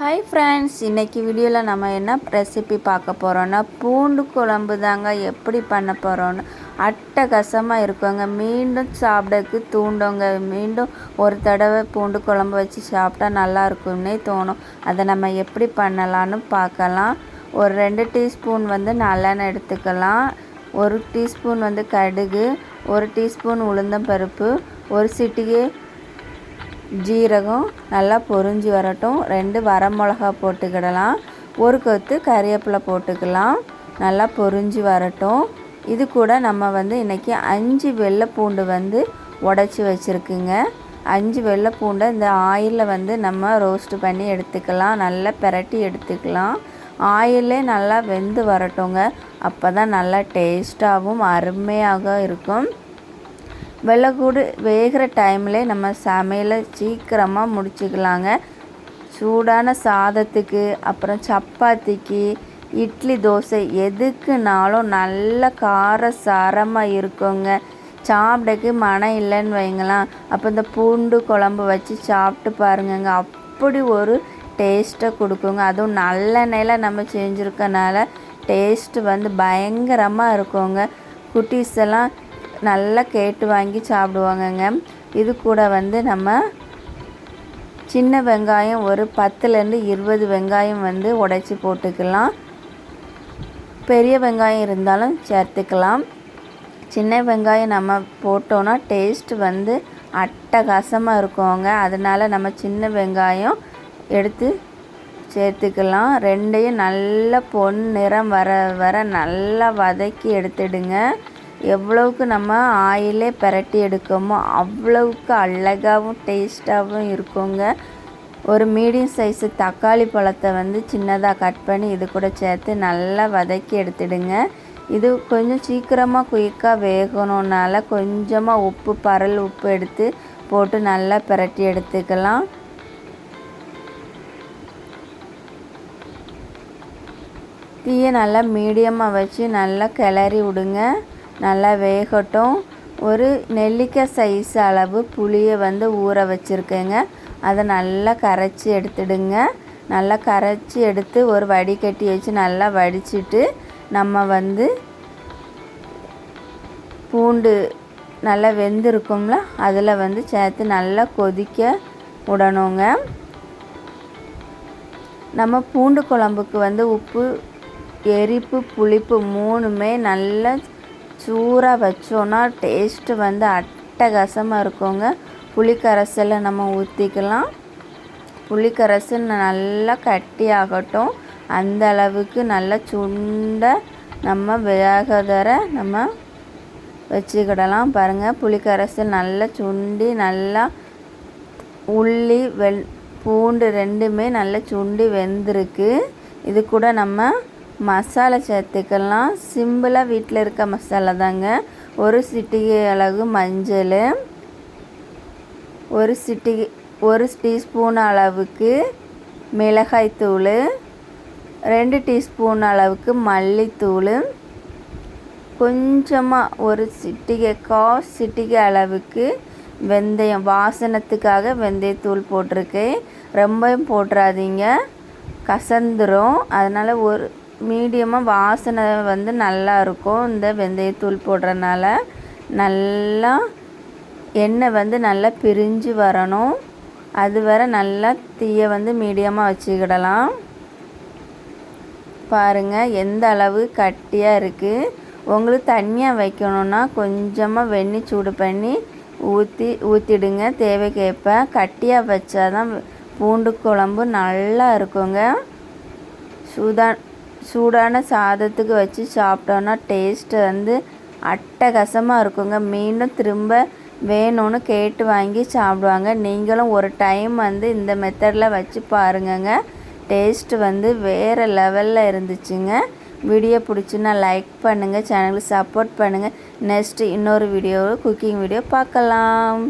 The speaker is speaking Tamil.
ஹாய் ஃப்ரெண்ட்ஸ் இன்றைக்கி வீடியோவில் நம்ம என்ன ரெசிபி பார்க்க போகிறோன்னா பூண்டு குழம்பு தாங்க எப்படி பண்ண போகிறோன்னு அட்டகசமாக இருக்குங்க. மீண்டும் சாப்பிடக்கு தூண்டுங்க. மீண்டும் ஒரு தடவை பூண்டு குழம்பு வச்சு சாப்பிட்டா நல்லா இருக்கும்னே தோணும். அதை நம்ம எப்படி பண்ணலான்னு பார்க்கலாம். ஒரு ரெண்டு டீஸ்பூன் வந்து நல்லெண்ணெய் எடுத்துக்கலாம். ஒரு டீஸ்பூன் வந்து கடுகு ஒரு டீஸ்பூன் உளுந்தம்பருப்பு ஒரு சிட்டிகை ஜீரகம் நல்லா பொரிஞ்சு வரட்டும். ரெண்டு வரமிளகா போட்டுக்கிடலாம். ஒரு கொத்து கறிவேப்பிலை போட்டுக்கலாம். நல்லா பொரிஞ்சு வரட்டும். இது கூட நம்ம வந்து இன்றைக்கி அஞ்சு வெள்ளை பூண்டு வந்து உடச்சி வச்சுருக்குங்க. அஞ்சு வெள்ளை பூண்டை இந்த ஆயிலில் வந்து நம்ம ரோஸ்ட் பண்ணி எடுத்துக்கலாம். நல்லா பிரட்டி எடுத்துக்கலாம். ஆயிலே நல்லா வெந்து வரட்டுங்க. அப்போ தான் நல்லா டேஸ்ட்டாகவும் அருமையாக இருக்கும். வெள்ளைக்கூடு வேகிற டைமில் நம்ம சமையலை சீக்கிரமாக முடிச்சுக்கலாங்க. சூடான சாதத்துக்கு அப்புறம் சப்பாத்திக்கு இட்லி தோசை எதுக்குனாலும் நல்ல கார சாரமாக இருக்குங்க. சாப்பிடக்கு மனம் இல்லைன்னு வைங்களாம் அப்போ இந்த பூண்டு குழம்பு வச்சு சாப்பிட்டு பாருங்கங்க. அப்படி ஒரு டேஸ்ட்டை கொடுக்குங்க. அதுவும் நல்லெண்ணெயில் நம்ம செஞ்சுருக்கனால டேஸ்ட்டு வந்து பயங்கரமாக இருக்குங்க. குட்டீஸ் எல்லாம் நல்லா கேட்டு வாங்கி சாப்பிடுவாங்கங்க. இது கூட வந்து நம்ம சின்ன வெங்காயம் ஒரு பத்துலேருந்து இருபது வெங்காயம் வந்து உடைச்சி போட்டுக்கலாம். பெரிய வெங்காயம் இருந்தாலும் சேர்த்துக்கலாம். சின்ன வெங்காயம் நம்ம போட்டோன்னா டேஸ்ட் வந்து அட்டகாசமாக இருக்குங்க. அதனால் நம்ம சின்ன வெங்காயம் எடுத்து சேர்த்துக்கலாம். ரெண்டையும் நல்ல பொன் நிறம் வர வர நல்லா வதக்கி எடுத்துடுங்க. எவ்வளவுக்கு நம்ம ஆயிலே பிரட்டி எடுக்கமோ அவ்வளவுக்கு அழகாகவும் டேஸ்ட்டாகவும் இருக்குங்க. ஒரு மீடியம் சைஸு தக்காளி பழத்தை வந்து சின்னதாக கட் பண்ணி இது கூட சேர்த்து நல்லா வதக்கி எடுத்துடுங்க. இது கொஞ்சம் சீக்கிரமாக குயிக்காக வேகணுன்னால கொஞ்சமாக உப்பு பரல் உப்பு எடுத்து போட்டு நல்லா பிரட்டி எடுத்துக்கலாம். தீயை நல்லா மீடியமாக வச்சு நல்லா கிளறி விடுங்க. நல்லா வேகட்டும். ஒரு நெல்லிக்காய் சைஸ் அளவு புளியை வந்து ஊற வச்சுருக்கேங்க. அதை நல்லா கரைச்சி எடுத்துடுங்க. நல்லா கரைச்சி எடுத்து ஒரு வடிகட்டி வச்சு நல்லா வடிச்சிட்டு நம்ம வந்து பூண்டு நல்லா வெந்திருக்கும்ல அதில் வந்து சேர்த்து நல்லா கொதிக்க விடணுங்க. நம்ம பூண்டு குழம்புக்கு வந்து உப்பு எரிப்பு புளிப்பு மூணுமே நல்லா சூறாக வச்சோன்னா டேஸ்ட்டு வந்து அட்டகாசமாக இருக்குங்க. புளிக்கரைசலை நம்ம ஊற்றிக்கலாம் புளிக்கரைசல் நல்லா கட்டி ஆகட்டும் அந்த அளவுக்கு நல்லா சுண்ட நம்ம வேகதர நம்ம வச்சுக்கிடலாம் பாருங்கள் புளிக்கரைசல் நல்லா சுண்டி நல்லா உள்ளி வெள் பூண்டு ரெண்டுமே நல்லா சுண்டி வெந்திருக்கு. இது கூட நம்ம மசாலா சேர்த்துக்கலாம். சிம்பிளாக வீட்டில் இருக்க மசாலா தாங்க. ஒரு சிட்டிகை அளவு மஞ்சள் ஒரு சிட்டிகை ஒரு டீஸ்பூன் அளவுக்கு மிளகாய்த்தூள் ரெண்டு டீஸ்பூன் அளவுக்கு மல்லித்தூள். கொஞ்சமாக ஒரு சிட்டிகை கா சிட்டிகை அளவுக்கு வெந்தயம் வாசனத்துக்காக வெந்தயத்தூள் போட்டிருக்கேன். ரொம்பவும் போட்டுறாதீங்க. கசந்துரும். அதனால் ஒரு மீடியமாக வாசனை வந்து நல்லா இருக்கும். இந்த வெந்தயத்தூள் போடுறனால நல்லா எண்ணெய் வந்து நல்லா பிரிஞ்சு வரணும். அது வர நல்லா தீயை வந்து மீடியமாக வச்சுக்கிடலாம். பாருங்கள் எந்த அளவு கட்டியாக இருக்குது உங்களுக்கு தண்ணியாக வைக்கணுன்னா கொஞ்சமாக வெண்ணி சூடு பண்ணி ஊற்றி ஊற்றிடுங்க தேவைக்கேற்ப கட்டியாக வச்சாதான் பூண்டு குழம்பு நல்லா இருக்குங்க. சூதா சூடான சாதத்துக்கு வச்சு சாப்பிட்டோன்னா டேஸ்ட்டு வந்து அட்டகாசமாக இருக்குங்க. மீண்டும் திரும்ப வேணும்னு கேட்டு வாங்கி சாப்பிடுவாங்க. நீங்களும் ஒரு டைம் வந்து இந்த மெத்தடில் வச்சு பாருங்கங்க. டேஸ்ட்டு வந்து வேறு லெவலில் இருந்துச்சுங்க. வீடியோ பிடிச்சுன்னா லைக் பண்ணுங்கள் சேனலுக்கு சப்போர்ட் பண்ணுங்கள் நெக்ஸ்ட்டு இன்னொரு வீடியோ குக்கிங் வீடியோ பார்க்கலாம்.